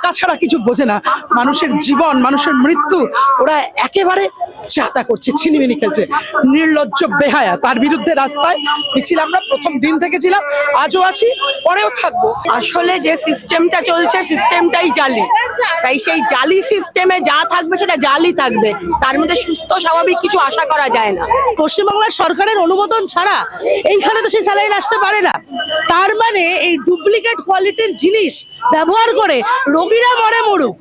টাকা ছাড়া কিছু বোঝে না। মানুষের জীবন, মানুষের মৃত্যু, ওরা একেবারে চাতা করছে, ছিনিমিনি খেলছে। নির্লজ্জ, বেহায়া, তার বিরুদ্ধে রাস্তায় মিছিল। আমরা প্রথম দিন থেকে ছিলাম, আজও আছি, পরেও থাকব। আসলে যে সিস্টেমটা চলছে সিস্টেমটাই জালি। তাই সেই জালি সিস্টেমে যা থাকবে, সেটা জালি থাকবে। তার মধ্যে সুস্থ, স্বাভাবিক কিছু আশা করা যায় না। পশ্চিমবাংলার সরকারের অনুমোদন ছাড়া এইখানে তো সেই স্যালাইন আসতে পারে না। তার মানে এই ডুপ্লিকেট কোয়ালিটির জিনিস ব্যবহার করে রোগীরা মরে মরুক।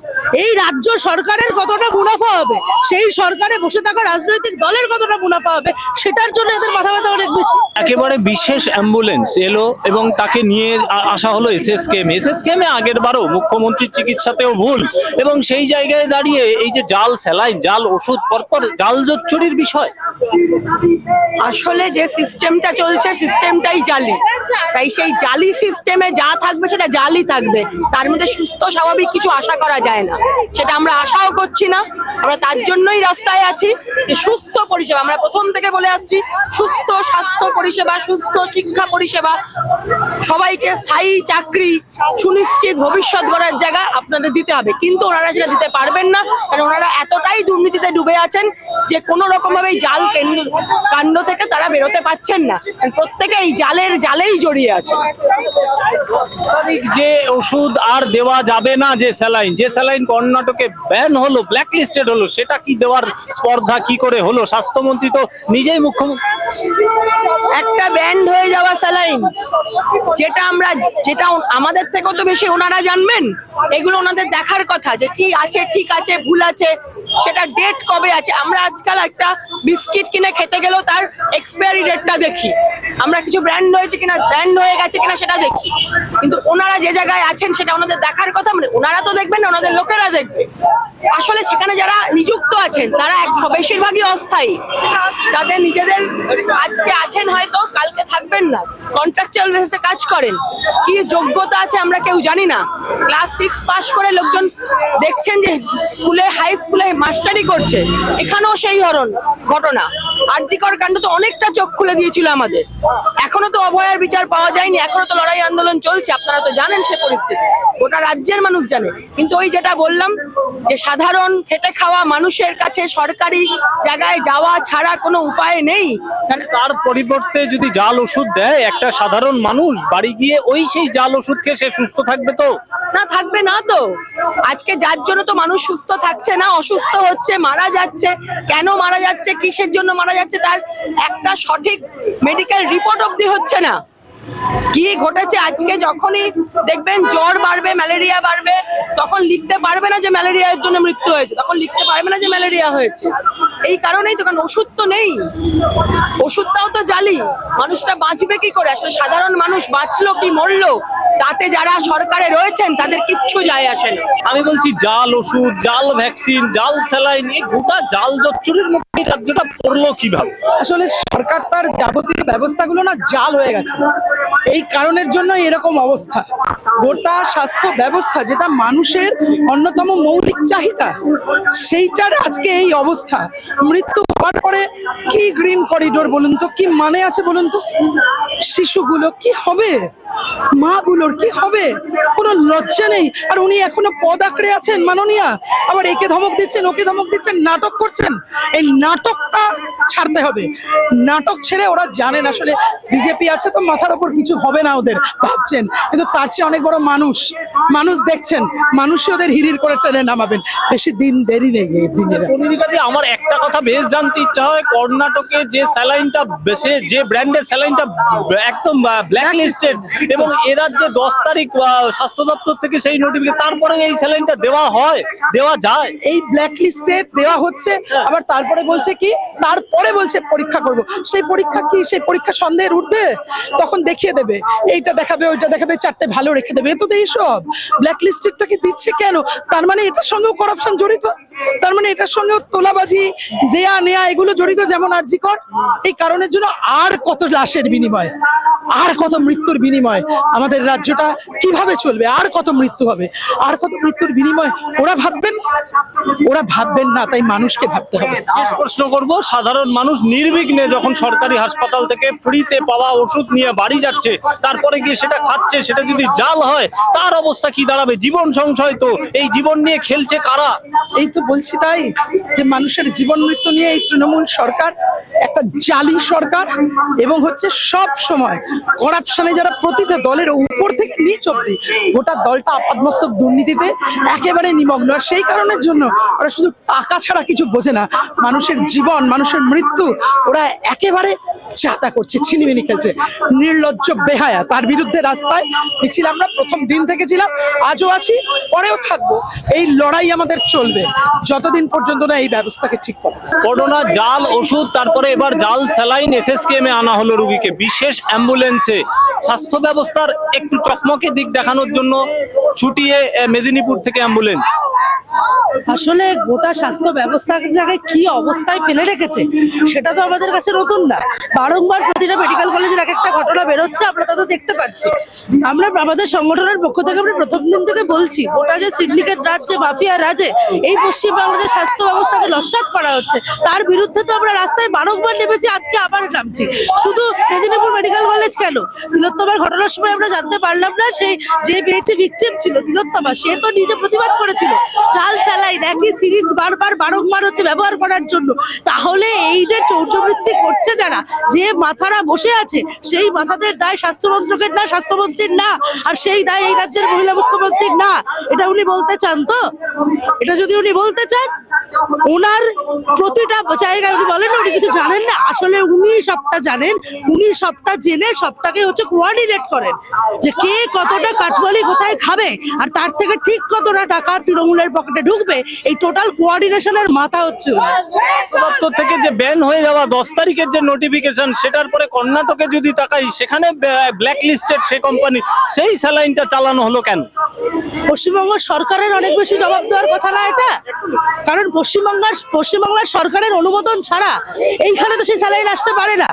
এই রাজ্য সরকারের কতটা মুনাফা হবে সেই সরকারে বসে থাকা রাজনৈতিক দলের কতটা মুনাফা হবে সেটার জন্য এদের মাথা ব্যথা অনেক বেশি। একেবারে বিশেষ অ্যাম্বুলেন্স এলো এবং তাকে নিয়ে আসা হলো এসএসকেএম এসএসকেএম এ আগের বারও মুখ্যমন্ত্রীর চিকিৎসাতেও ভুল এবং সেই জায়গায় দাঁড়িয়ে এই যে জাল স্যালাইন জাল ওষুধ পরপর জাল জোচ্চুরির বিষয়। আসলে যে সিস্টেমটা চলছে সিস্টেমটাই জালি। তাই সেই জালি সিস্টেমে যা থাকবে সেটা জালি থাকবে। তার মধ্যে সুস্থ স্বাভাবিক কিছু আশা করা যায় না। সেটা আমরা আশাও করছি না। আমরা তার জন্যই রাস্তায় আছি যে সুস্থ পরিষেবা। আমরা প্রথম থেকে বলে আসছি, সুস্থ স্বাস্থ্য পরিষেবা, সুস্থ শিক্ষা পরিষেবা। সবাইকে স্থায়ী চাকরি সুনিশ্চিত ভবিষ্যৎ গড়ার জায়গা আপনাদের দিতে হবে। কিন্তু ওনারা সেটা দিতে পারবেন না। কারণ ওনারা এতটাই দুর্নীতিতে ডুবে আছেন যে কোনো রকম ভাবে এই জাল কাণ্ড থেকে তারা বেরোতে পারছেন না। প্রত্যেকে এই জালের জালেই জড়িয়ে আছে। যে ওষুধ আর দেওয়া যাবে না যে স্যালাইন যে স্যালাইন কর্ণাটকে ব্যান হলো ব্ল্যাক লিস্টেড হলো, সেটা কি দেওয়ার স্পর্ধা, কি করে হলো? স্বাস্থ্যমন্ত্রী তো নিজেই মুখ্যমন্ত্রী। একটা ব্যান্ড হয়ে যাওয়া স্যালাইন, যেটা আমরা, যেটা আমাদের থেকেও তো বেশি ওনারা জানবেন, এগুলো ওনাদের দেখার কথা, যে কি আছে, ঠিক আছে, ভুল আছে, সেটা ডেট কবে আছে। আমরা আজকাল একটা বিস্কিট কিনে খেতে গেলেও তার এক্সপায়ারি ডেটটা দেখি। আমরা কিছু ব্র্যান্ড হয়েছে কিনা ব্র্যান্ড হয়ে গেছে কিনা সেটা দেখি। কিন্তু ওনারা যে জায়গায় আছেন, সেটা ওনাদের দেখার কথা মানে ওনারা তো দেখবেন ওনাদের লোকেরা দেখবে। আসলে সেখানে যারা নিযুক্ত আছেন, তারা এক বেশিরভাগই অস্থায়ী। তাদের নিজেদের আজকে আছেন হয়তো, কালকে থাকবেন না। কন্ট্রাকচুয়াল বেসিসে কাজ করেন। কি যোগ্যতা আছে আমরা কেউ জানি না। ক্লাস সিক্স পাস করে লোকজন দেখছেন যে স্কুলে হাই স্কুলে মাস্টারি করছে। এখানেও সেই ধরন ঘটনা। আর্যিকর কাণ্ড তো অনেকটা চোখ খুলে দিয়েছিল আমাদের। এখনও তো অভয়ার বিচার পাওয়া যায়নি। এখনও তো লড়াই আন্দোলন চলছে। আপনারা তো জানেন সে পরিস্থিতি। গোটা রাজ্যের মানুষ জানে। কিন্তু ওই যেটা বললাম যে সাধারণ খেটে খাওয়া মানুষের কাছে সরকারি জায়গায় যাওয়া ছাড়া কোনো উপায় নেই। মানে তার পরিবর্তে যদি জাল ওষুধ দেয় একটা সাধারণ মানুষ বাড়ি গিয়ে ওই সেই জাল ওষুধ খেয়ে সে সুস্থ থাকবে তো? না থাকবে না তো। আজকে যার জন্য তো মানুষ সুস্থ থাকছে না অসুস্থ হচ্ছে মারা যাচ্ছে কেন মারা যাচ্ছে কিসের জন্য মারা যাচ্ছে তার একটা সঠিক মেডিকেল রিপোর্ট অবধি হচ্ছে না। কি ঘটেছে? আজকে যখনই দেখবেন জ্বর বাড়বে, ম্যালেরিয়া বাড়বে, তখন লিখতে পারবে না যে ম্যালেরিয়ার জন্য মৃত্যু হয়েছে। তখন লিখতে পারবে না যে ম্যালেরিয়া হয়েছে। এই কারণেই তো কারণ ওষুধ তো নেই। ওষুধটাও তো জালি। মানুষটা বাঁচবে কি করে? আসলে সাধারণ মানুষ বাঁচলো কি মরলো? তাতে যারা সরকারে রয়েছেন তাদের কিচ্ছু যায় আসে না। আমি বলছি জাল ওষুধ জাল ভ্যাকসিন জাল স্যালাইন এই গোটা জাল জচ্চুরির মধ্যে রাজ্যটা পড়ল কীভাবে? আসলে সরকার তার যাবতীয় ব্যবস্থাগুলো না জাল হয়ে গেছে। এই কারণের জন্য এরকম অবস্থা। গোটা স্বাস্থ্য ব্যবস্থা যেটা মানুষের অন্যতম মৌলিক চাহিদা সেইটার আজকে এই অবস্থা। মৃত্যু হওয়ার পরে কি গ্রিন করিডোর বলুন তো, কি মানে আছে বলুন তো? শিশুগুলো কি হবে? মাগুলোর কি হবে? কোনো লজ্জা নেই। আর উনি এখনও পদ আঁকড়ে আছেন, মাননীয়া। আবার একে ধমক দিচ্ছেন, ওকে ধমক দিচ্ছেন, নাটক করছেন। এই নাটকটা ছাড়তে হবে। নাটক ছেড়ে ওরা জানেন, আসলে বিজেপি আছে তো মাথার ওপর কিছু হবে না ওদের, ভাবছেন। কিন্তু তার চেয়ে অনেক বড় মানুষ। মানুষ দেখছেন, মানুষই ওদের হিরির করে টেনে নামাবেন। বেশি দিন দেরি নেই দিনের আমার একটা কথা বেশ জানতে ইচ্ছা হয়, কর্ণাটকে যে স্যালাইনটা যে ব্র্যান্ডের স্যালাইনটা, একদম ব্ল্যাক লিস্টেড এবং এরা যে দশ তারিখ স্বাস্থ্য দপ্তর থেকে সেই নোটিফিকেশন তারপরে এই স্যালাইনটা দেওয়া হয় দেওয়া যায়। এই ব্ল্যাক লিস্টে দেওয়া হচ্ছে আবার তারপরে বলছে কি তারপরে বলছে পরীক্ষা করব। সেই পরীক্ষা কি সেই পরীক্ষা সন্দেহের উঠবে তখন দেখিয়ে দেবে। এইটা দেখাবে ওইটা দেখাবে চারটে ভালো রেখে দেবে। এ তো এইসব ব্ল্যাক লিস্টেডটাকে দিচ্ছে কেন? তার মানে এটার সঙ্গেও করাপশন জড়িত। তার মানে এটার সঙ্গেও তোলাবাজি দেয়া নেয়া এগুলো জড়িত যেমন আরজি কর এই কারণের জন্য আর কত লাশের বিনিময়? আর কত মৃত্যুর বিনিময় আমাদের রাজ্যটা কীভাবে চলবে? আর কত মৃত্যু হবে? আর কত মৃত্যুর বিনিময় ওরা ভাববেন? ওরা ভাববেন না তাই মানুষকে ভাবতে হবে। প্রশ্ন করব সাধারণ মানুষ নির্বিঘ্নে যখন সরকারি হাসপাতাল থেকে ফ্রিতে পাওয়া ওষুধ নিয়ে বাড়ি যাচ্ছে তারপরে গিয়ে সেটা খাচ্ছে সেটা যদি জাল হয় তার অবস্থা কি দাঁড়াবে? জীবন সংশয় তো। এই জীবন নিয়ে খেলছে কারা? এই তো বলছি তাই যে মানুষের জীবন মৃত্যু নিয়ে এই তৃণমূল সরকার একটা জালি সরকার এবং হচ্ছে সব সময় করাপশনে যারা প্রতিটা দলের উপর থেকে নিচ অব্দি গোটা দলটা আপাদমস্তক দুর্নীতিতে একেবারে নিমগ্ন। আর সেই কারণের জন্য ওরা শুধু টাকা ছাড়া কিছু বোঝে না, মানুষের জীবন, মানুষের মৃত্যু, ওরা একেবারে চাতা করছে, ছিনিমিনি খেলছে। নির্লজ্জ, বেহায়া, তার বিরুদ্ধে রাস্তায় মিছিল। আমরা প্রথম দিন থেকে ছিলাম আজও আছি, পরেও থাকব। এই লড়াই আমাদের চলবে। যতদিন পর্যন্ত না এই ব্যবস্থাকে ঠিক করা। করোনা, জাল, ওষুধ, তারপরে এবার জাল, স্যালাইন, এসএসকেএমে আনা হলো রুগীকে। বিশেষ অ্যাম্বুলেন্সে স্বাস্থ্য ব্যবস্থার একটু চকমকে দিক দেখানোর জন্য ছুটিয়ে মেদিনীপুর থেকে অ্যাম্বুলেন্স আসলে গোটা স্বাস্থ্য ব্যবস্থাটাকে কি অবস্থায় ফেলে রেখেছে, সেটা তো আমাদের কাছে নতুন না। বারংবার প্রতিটা মেডিকেল কলেজের এক একটা ঘটনা বেরোচ্ছে, আমরা তা দেখতে পাচ্ছি। আমরা আমাদের সংগঠনের পক্ষ থেকে আমরা প্রথম দিন থেকে বলছি, গোটা যে সিন্ডিকেট রাজ, যে মাফিয়া রাজে, এই পশ্চিম বাংলাদেশের স্বাস্থ্য ব্যবস্থাকে নস্বাত করা হচ্ছে। তার বিরুদ্ধে তো আমরা রাস্তায় বারংবার নেমেছি, আজকে আবার নামছি। শুধু মেদিনীপুর মেডিকেল কলেজ কেন? তিলোত্তমার ঘটনার সময় আমরা জানতে পারলাম না সেই যে মেয়েটি ভিকটিম ছিল, তিলোত্তমা, সে তো নিজে প্রতিবাদ করেছিল। চাল স্যালাইন, একই সিরিজ বারবার বারংবার হচ্ছে ব্যবহার করার জন্য। তাহলে এই যে চৌর্যবৃত্তি করছে যারা, যে মাথারা বসে আছে, সেই মাথাদের দায় স্বাস্থ্যমন্ত্রকের না, স্বাস্থ্যমন্ত্রীর না, আর সেই দায় এই রাজ্যের মহিলা মুখ্যমন্ত্রীর না। এটা উনি বলতে চান তো? এটা যদি উনি বলতে চান ওনার প্রতিটা জায়গায় উনি বলেন উনি কিছু জানেন না। আসলে উনি সবটা জানেন, উনি সবটা জেনে সবটাকে হচ্ছে কোয়ার্ডিনেট করেন যে কে কতটা কাঠমালি কোথায় খাবে আর তার থেকে ঠিক কতটা টাকা তৃণমূলের পকেটে ঢুকবে এই টোটাল কোঅর্ডিনেশনের মাথা হচ্ছে। দপ্তর থেকে যে ব্যান হয়ে যাওয়া দশ তারিখের যে নোটিফিকেশন সেটার পরে কর্ণাটকে যদি তাকাই সেখানে ব্ল্যাক লিস্টেড সে কোম্পানি সেই স্যালাইনটা চালানো হলো কেন? পশ্চিমবঙ্গ সরকারের অনেক বেশি জবাব দেওয়ার কথা না এটা? কারণ পশ্চিমবাংলার পশ্চিমবাংলার সরকারের অনুমোদন ছাড়া এইখানে তো সেই স্যালাইন আসতে পারে না।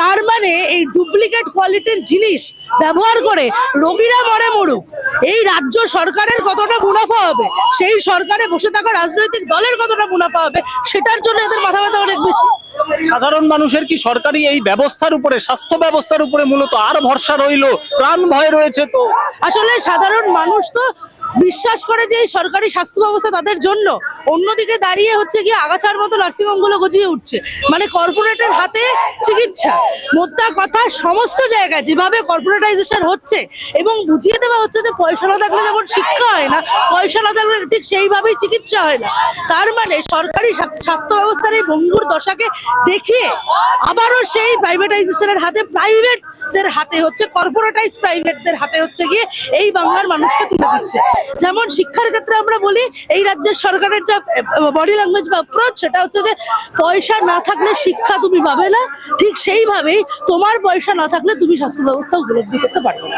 তার মানে এই ডুপ্লিকেট কোয়ালিটির জিনিস ব্যবহার করে রোগীরা মরে মরুক। এই রাজ্য সরকারের কতটা মুনাফা হবে সেই সরকারে বসে থাকা রাজনৈতিক দলের কতটা মুনাফা হবে সেটার জন্য এদের মাথা ব্যথা অনেক বেশি। সাধারণ মানুষের কি সরকারি এই ব্যবস্থার উপরে স্বাস্থ্য ব্যবস্থার উপরে মূলত আর ভরসা রইল? প্রাণ ভয় রয়েছে তো। আসলে সাধারণ মানুষ তো বিশ্বাস করে যে এই সরকারি স্বাস্থ্য ব্যবস্থা তাদের জন্য, অন্যদিকে দাঁড়িয়ে হচ্ছে গিয়ে আগাছার মতো নার্সিংহোমগুলো গজিয়ে উঠছে। মানে কর্পোরেটের হাতে চিকিৎসা। মোদ্দা কথা, সমস্ত জায়গায় যেভাবে কর্পোরেটাইজেশন হচ্ছে এবং বুঝিয়ে দেওয়া হচ্ছে যে পয়সা না থাকলে যেমন শিক্ষা হয় না, পয়সা না থাকলে ঠিক সেইভাবেই চিকিৎসা হয় না। তার মানে সরকারি স্বাস্থ্য ব্যবস্থার এই ভঙ্গুর দশাকে দেখিয়ে আবারও সেই প্রাইভেটাইজেশনের হাতে প্রাইভেট দের হাতে হচ্ছে কর্পোরেটাইজ প্রাইভেটদের হাতে হচ্ছে গিয়ে এই বাংলার মানুষকে তুলে দিচ্ছে। যেমন শিক্ষার ক্ষেত্রে আমরা বলি, এই রাজ্যের সরকারের যা বডি ল্যাঙ্গুয়েজ বা অ্যাপ্রোচ সেটা হচ্ছে যে পয়সা না থাকলে শিক্ষা তুমি পাবে না। ঠিক সেইভাবেই তোমার পয়সা না থাকলে তুমি স্বাস্থ্য ব্যবস্থা উপলব্ধি করতে পারবে না।